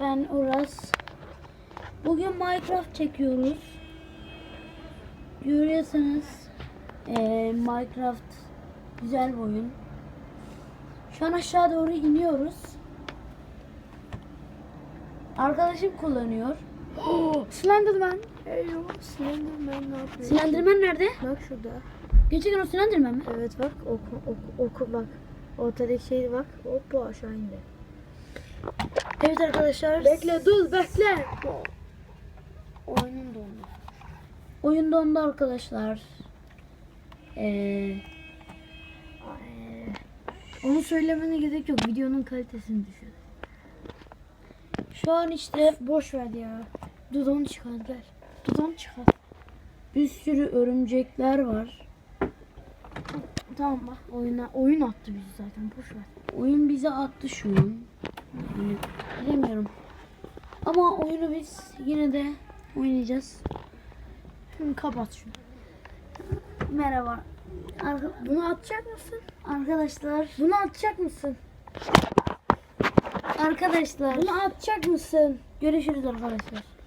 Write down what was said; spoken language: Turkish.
Ben Uras. Bugün Minecraft çekiyoruz. Görüyorsanız eee, Minecraft güzel bir oyun. Şu an aşağı doğru iniyoruz. Arkadaşım kullanıyor. Oo, Slenderman. Eyvah, Slenderman ne yapıyor? Slenderman nerede? Bak şurada. Gerçekten o Slenderman mi? Evet bak oku oku oku bak. Ortadaki şey bak. Hoppa aşağı indi. Evet arkadaşlar. Bekle dur bekle. Oyunun dondu. Oyun dondu arkadaşlar. Ay, Onu söylemene gerek yok. Videonun kalitesini düşür. şu an işte Boş ver ya. Dudağını çıkar gel. Dudağını çıkar. bir sürü örümcekler var. Tamam bak oyuna oyun attı bizi zaten boş ver. Oyun bize attı şu an. Bilemiyorum. Ama oyunu biz yine de oynayacağız. Şimdi kapat şunu. Merhaba. Arka- Bunu atacak mısın? arkadaşlar. Bunu atacak mısın? Arkadaşlar. Bunu atacak mısın? Görüşürüz arkadaşlar.